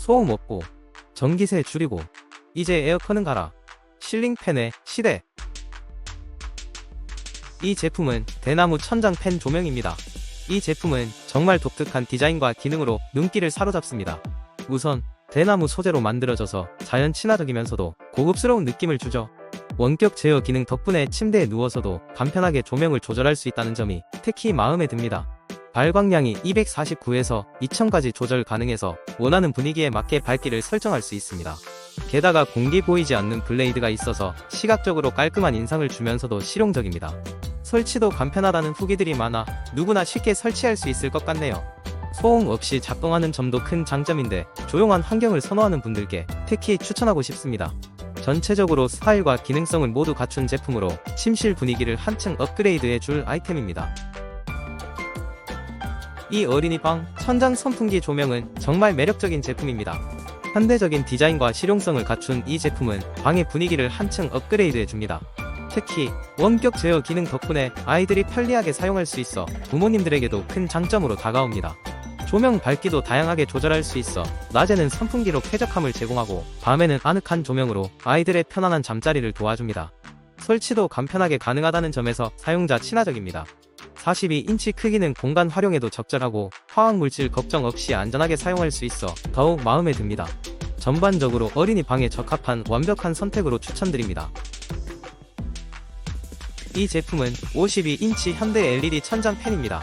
소음 없고 전기세 줄이고 이제 에어컨은 가라. 실링팬의 시대. 이 제품은 대나무 천장 팬 조명입니다. 이 제품은 정말 독특한 디자인과 기능으로 눈길을 사로잡습니다. 우선 대나무 소재로 만들어져서 자연 친화적이면서도 고급스러운 느낌을 주죠. 원격 제어 기능 덕분에 침대에 누워서도 간편하게 조명을 조절할 수 있다는 점이 특히 마음에 듭니다. 발광량이 249에서 2000까지 조절 가능해서 원하는 분위기에 맞게 밝기를 설정할 수 있습니다. 게다가 공기 보이지 않는 블레이드가 있어서 시각적으로 깔끔한 인상을 주면서도 실용적입니다. 설치도 간편하다는 후기들이 많아 누구나 쉽게 설치할 수 있을 것 같네요. 소음 없이 작동하는 점도 큰 장점인데 조용한 환경을 선호하는 분들께 특히 추천하고 싶습니다. 전체적으로 스타일과 기능성을 모두 갖춘 제품으로 침실 분위기를 한층 업그레이드해 줄 아이템입니다. 이 어린이방 천장 선풍기 조명은 정말 매력적인 제품입니다. 현대적인 디자인과 실용성을 갖춘 이 제품은 방의 분위기를 한층 업그레이드해 줍니다. 특히 원격 제어 기능 덕분에 아이들이 편리하게 사용할 수 있어 부모님들에게도 큰 장점으로 다가옵니다. 조명 밝기도 다양하게 조절할 수 있어 낮에는 선풍기로 쾌적함을 제공하고 밤에는 아늑한 조명으로 아이들의 편안한 잠자리를 도와줍니다. 설치도 간편하게 가능하다는 점에서 사용자 친화적입니다. 42인치 크기는 공간 활용에도 적절하고 화학물질 걱정 없이 안전하게 사용할 수 있어 더욱 마음에 듭니다. 전반적으로 어린이 방에 적합한 완벽한 선택으로 추천드립니다. 이 제품은 52인치 현대 LED 천장 팬입니다.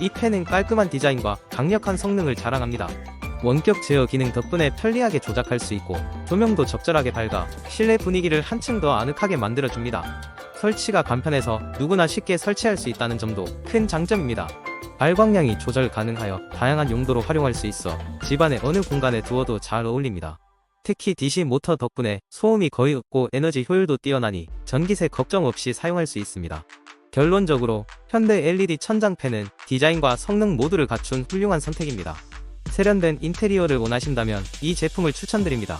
이 팬은 깔끔한 디자인과 강력한 성능을 자랑합니다. 원격 제어 기능 덕분에 편리하게 조작할 수 있고 조명도 적절하게 밝아 실내 분위기를 한층 더 아늑하게 만들어줍니다. 설치가 간편해서 누구나 쉽게 설치할 수 있다는 점도 큰 장점입니다. 발광량이 조절 가능하여 다양한 용도로 활용할 수 있어 집안의 어느 공간에 두어도 잘 어울립니다. 특히 DC 모터 덕분에 소음이 거의 없고 에너지 효율도 뛰어나니 전기세 걱정 없이 사용할 수 있습니다. 결론적으로 현대 LED 천장팬은 디자인과 성능 모두를 갖춘 훌륭한 선택입니다. 세련된 인테리어를 원하신다면 이 제품을 추천드립니다.